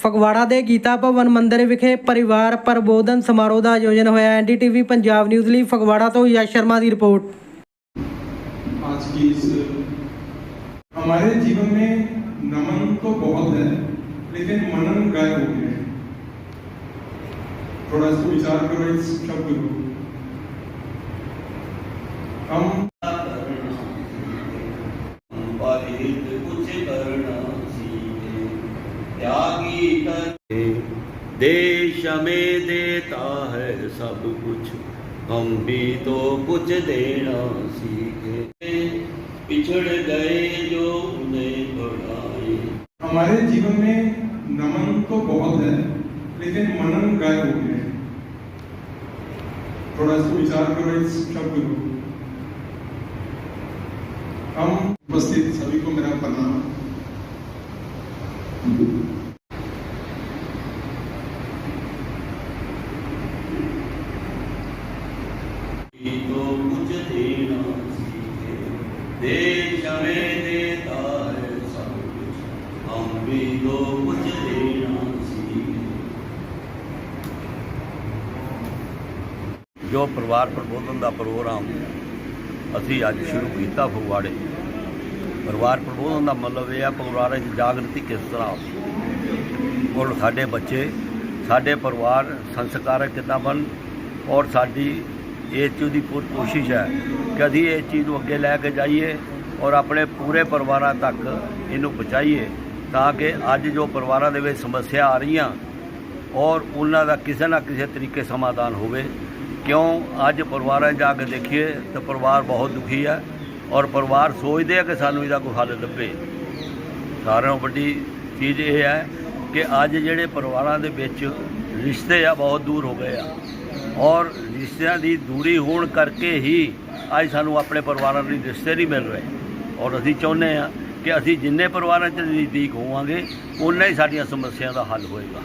ਫਗਵਾੜਾ ਦੇ ਗੀਤਾ ਭਵਨ ਮੰਦਿਰ ਵਿਖੇ ਪਰਿਵਾਰ ਪ੍ਰਬੋਧਨ ਸਮਾਰੋਹ ਦਾ ਆਯੋਜਨ ਹੋਇਆ। ਐਨਡੀਟੀਵੀ ਪੰਜਾਬ ਨਿਊਜ਼ ਲਈ ਫਗਵਾੜਾ ਤੋਂ ਯਸ਼ ਸ਼ਰਮਾ ਦੀ ਰਿਪੋਰਟ। आज की इस हमारे जीवन में नमन तो बहुत है लेकिन मनन गायब हो गया है थोड़ा इसको विचार करो इस शब्द को हम पाहित कुछ त्यागी कर देश में देता है सब कुछ। हम भी तो कुछ देना सीखे। पिछड़ गए जो उन्हें बढ़ाए हमारे जीवन में नमन तो बहुत है, लेकिन मनन गायब हो गया थोड़ा सा विचार करो इस शब्द को। हम उपस्थित सभी को मेरा प्रणाम। ਜੋ ਪਰਿਵਾਰ ਪ੍ਰਬੋਧਨ ਦਾ ਪ੍ਰੋਗਰਾਮ ਅਸੀਂ ਅੱਜ ਸ਼ੁਰੂ ਕੀਤਾ ਫਗਵਾੜੇ। ਪਰਿਵਾਰ ਪ੍ਰਬੋਧਨ ਦਾ ਮਤਲਬ ਇਹ ਆ, ਪਰਿਵਾਰਾਂ ਦੀ ਜਾਗਰਤੀ ਕਿਸ ਤਰ੍ਹਾਂ? ਕੋਲ ਸਾਡੇ ਬੱਚੇ, ਸਾਡੇ ਪਰਿਵਾਰ ਸੰਸਕਾਰ ਕਿਦਾਂ ਬਣ? ਔਰ ਸਾਡੀ ਇਹ ਚੀਜ਼ ਦੀ ਪੂਰੀ ਕੋਸ਼ਿਸ਼ ਹੈ ਕਿ ਅਸੀਂ ਇਹ ਚੀਜ਼ ਨੂੰ ਅੱਗੇ ਲੈ ਕੇ ਜਾਈਏ ਔਰ ਆਪਣੇ ਪੂਰੇ ਪਰਿਵਾਰਾਂ ਤੱਕ ਇਹਨੂੰ ਪਹੁੰਚਾਈਏ ਤਾਂ ਕਿ ਅੱਜ ਜੋ ਪਰਿਵਾਰਾਂ ਦੇ ਵਿੱਚ ਸਮੱਸਿਆ ਆ ਰਹੀਆਂ ਔਰ ਉਹਨਾਂ ਦਾ ਕਿਸੇ ਨਾ ਕਿਸੇ ਤਰੀਕੇ ਸਮਾਧਾਨ ਹੋਵੇ, ਕਿਉਂ ਅੱਜ ਪਰਿਵਾਰਾਂ 'ਚ ਜਾ ਕੇ ਦੇਖੀਏ ਤਾਂ ਪਰਿਵਾਰ ਬਹੁਤ ਦੁਖੀ ਹੈ ਔਰ ਪਰਿਵਾਰ ਸੋਚਦੇ ਆ ਕਿ ਸਾਨੂੰ ਇਹਦਾ ਕੋਈ ਹੱਲ ਲੱਭੇ। ਸਾਰਿਆਂ ਨਾਲੋਂ ਵੱਡੀ ਚੀਜ਼ ਇਹ ਹੈ ਕਿ ਅੱਜ ਜਿਹੜੇ ਪਰਿਵਾਰਾਂ ਦੇ ਵਿੱਚ ਰਿਸ਼ਤੇ ਆ, ਬਹੁਤ ਦੂਰ ਹੋ ਗਏ ਆ। ਔਰ ਰਿਸ਼ਤਿਆਂ ਦੀ ਦੂਰੀ ਹੋਣ ਕਰਕੇ ਹੀ ਅੱਜ ਸਾਨੂੰ ਆਪਣੇ ਪਰਿਵਾਰਾਂ ਲਈ ਰਿਸ਼ਤੇ ਨਹੀਂ ਮਿਲ ਰਹੇ। ਔਰ ਅਸੀਂ ਚਾਹੁੰਦੇ ਆ ਕਿ ਅਸੀਂ ਜਿੰਨੇ ਪਰਿਵਾਰਾਂ 'ਚ ਨਜ਼ਦੀਕ ਹੋਵਾਂਗੇ ਉਨਾ ਹੀ ਸਾਡੀਆਂ ਸਮੱਸਿਆ ਦਾ ਹੱਲ ਹੋਏਗਾ।